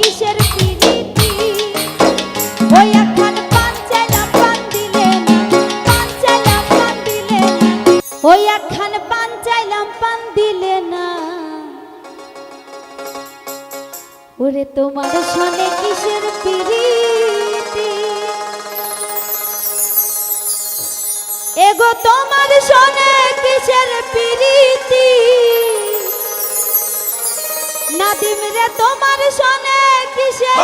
কিসের পিরিতি? ওই এখন পাঞ্চালা পান দিলেন পাঞ্চালা পান দিলেন ওই এখন পাঞ্চালা পান দিলেন না। ওরে তোমার সনে কিসের পিরিতি? এগো তোমার সনে কিসের পিরিতি? নাদিম রে তোমার শোনে কিসে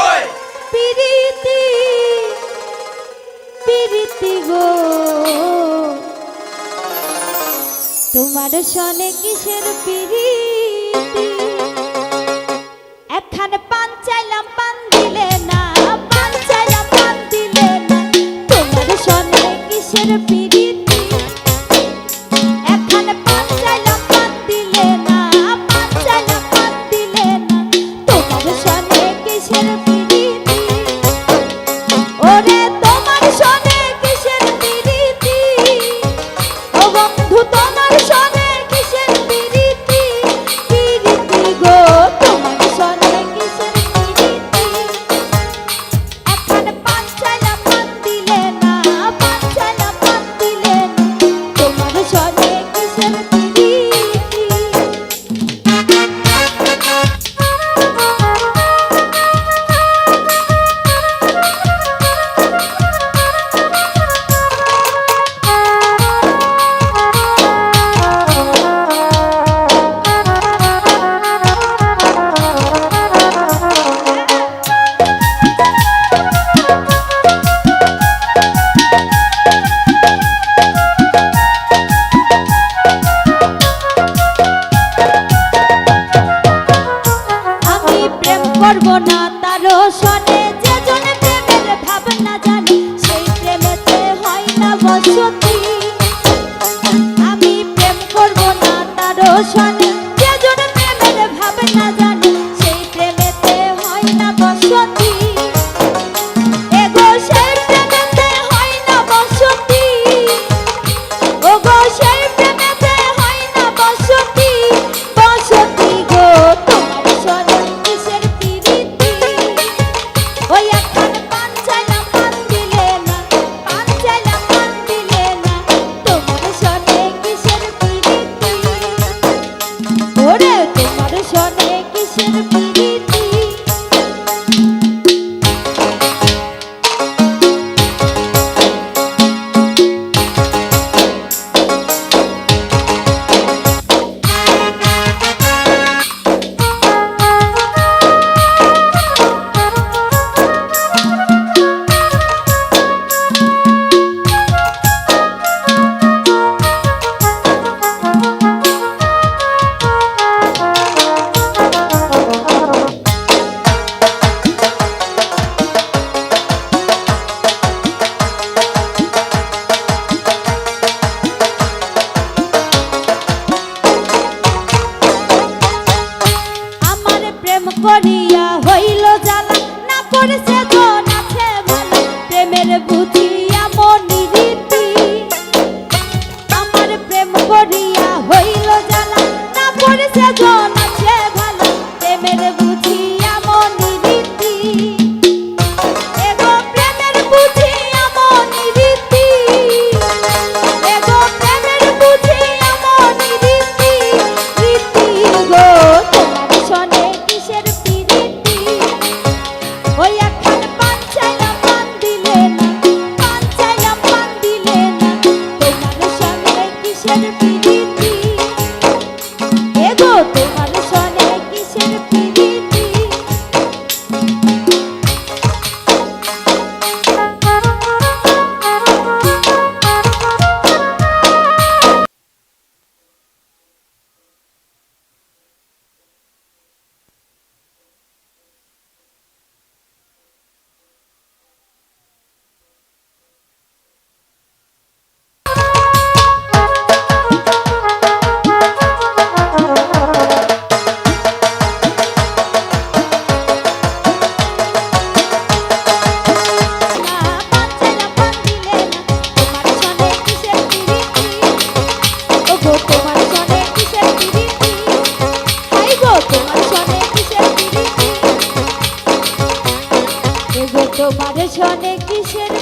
পিরিতি? পিরিতি গো। তোমার সনে কিসের পিরিতি? একখান পান চাইলাম পান না তারও সনে যেজন প্রেমের ভাবনা জানি, সেই প্রেমেতে হয় না বসতি। আমি প্রেম করব না তারও সনে roto তোমার শোনে কিসের